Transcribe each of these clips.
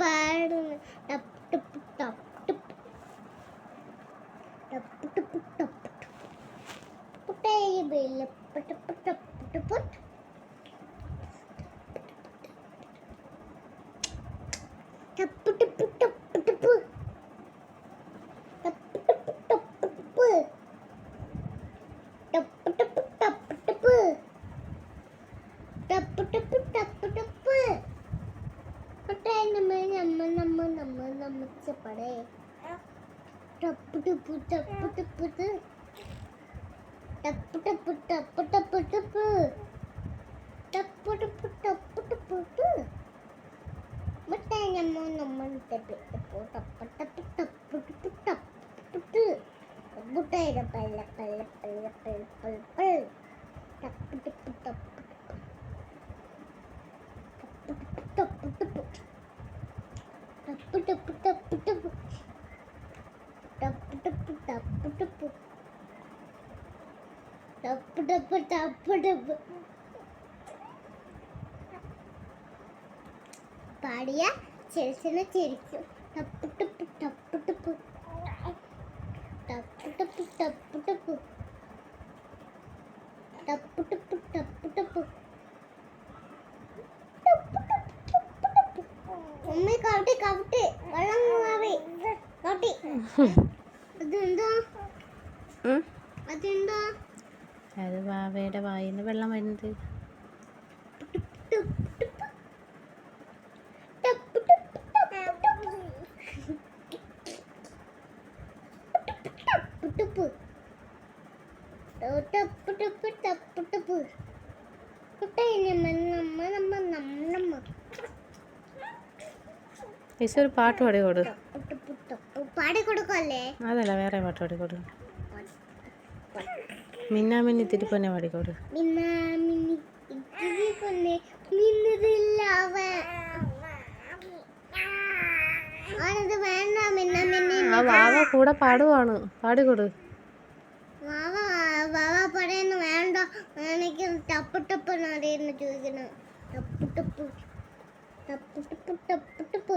പാടുന്നു ടപ്പ് ടപ്പ് ടപ്പ് ടപ്പ് ടപ്പ് ടപ്പ് ടപ്പ് പുട്ടേരി ബില്ല പട്ട് പട്ട് പട്ട് പട്ട് ടപ്പ് ടപ്പ് ടപ്പ് ടപ്പ് ടപ്പ് ടപ്പ് ടപ്പ് ടപ്പ് ടപ്പ് ടപ്പ് ടപ്പ് ടപ്പ് ടപ്പ് ടപ്പ് ടപ്പ് മട്ടേ നമ്മ നമ്മ ടപ്പ് ടപ്പ് ടപ്പ് ടപ്പ് ടപ്പ് ടപ്പ് ടപ്പ് ടപ്പ് മുട്ടയുടെ പല്ല പല്ല പല്ല പല്ല പല്ല പല്ല ടപ്പ് ടപ്പ് ടപ്പ് ടപ്പ് ടപ്പ് ടപ്പ് ടപ്പ് ടപ്പ് ടപ്പ് ടപ്പ് ടപ്പ് ടപ്പ് ടപ്പ് ടപ്പ് ടപ്പ് പാടിയ ചെൽസിനെ ചിരിക്കും. ടപ്പ് ടപ്പ് ടപ്പ് ടപ്പ് ടപ്പ് ടപ്പ് ടപ്പ് ടപ്പ് ടപ്പ് ടപ്പ് ടപ്പ് ടപ്പ് ഉമ്മ കവിട്ടി വെള്ളം കാവി കവിട്ടി. അത് വാവയുടെ വായിന്ന് വെള്ളം വരുന്നത്. ഒരു പാട്ട് പാടി കൊടുക്കും അതല്ല വേറെ പാട്ട് പാടിക്കോട് മിന്നാ മിന്നി തിരുപ്പന്നെ പാടിക്കോട് മിന്ന മിന്നി കൊന്നെ മിന്നതില്ല അവൻ വാവ കൂടെ പാടുവാണ്. പാടിക്കോട് വാവ വാവ പറയുന്നു വേണ്ട. എനിക്ക് ടപ്പ് ടപ്പ് എന്നറിയുന്നു ചോദിക്കുന്നു ടപ്പ് ടപ്പ്. ടപ്പ് ടപ്പ് ടപ്പ് ടപ്പ്.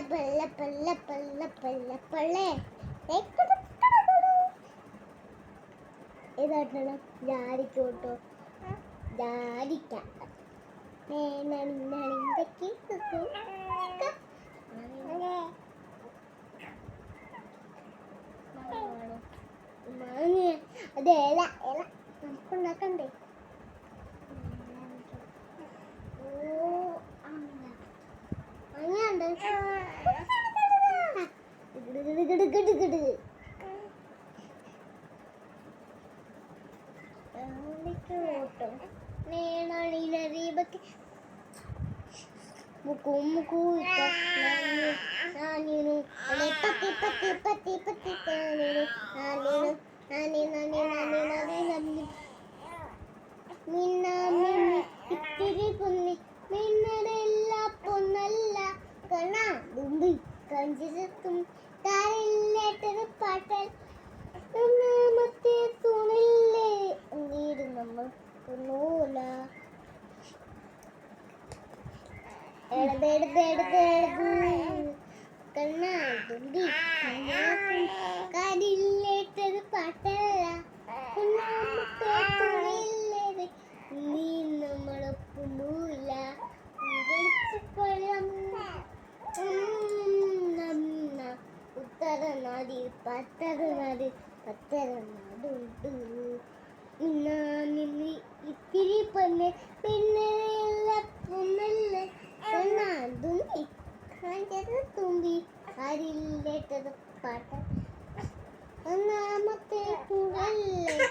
പല്ല പല്ല പല്ല പല്ല പള്ളേ. ഇതാട്ടണം ജാടിക്കോട്ടോ ജാടിക്ക അതെ. ഇല ഇല. നമുക്കുണ്ടാക്കണ്ടേ? ഓ അങ്ങനെ അങ്ങനെയുണ്ട് ഓട്ടം നേണളിനറിയബക്ക് മുക്കു മുക്കു നാനീനു പത്തി പത്തി പത്തി പത്തി നാനീനു നാനീനു നാനി നാനി നാനി നാനി നാനി മിന്ന മിന്നി ഇത്തിരി പൊന്നി മിന്നതല്ല പൊന്നല്ല കണ്ണാ ദുമ്പി കഞ്ചിരത്തും ಬೇಡ ಬೇಡ ಬೇಡ കണ്ണ തുമ്പി കടില്ലേറ്റത് പാട്ടല്ല തുണിയില്ലേ നീ നമ്മളൊപ്പുമില്ല ഉത്തര നാടി പത്തര നാട് പത്തര നാടുണ്ട്. ഇത്തിരി പെണ്ണ് പിന്നെ കാഞ്ചത് തുമ്പി കാരില്ലേറ്റത് പാട്ട്. ഒന്നാമത്തെ കുഴല്ലേ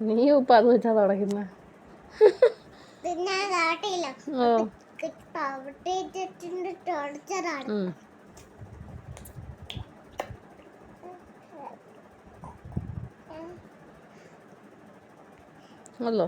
നീ ഉപ്പാന്ന് വെച്ചാ തുടങ്ങുന്ന. അല്ലോ.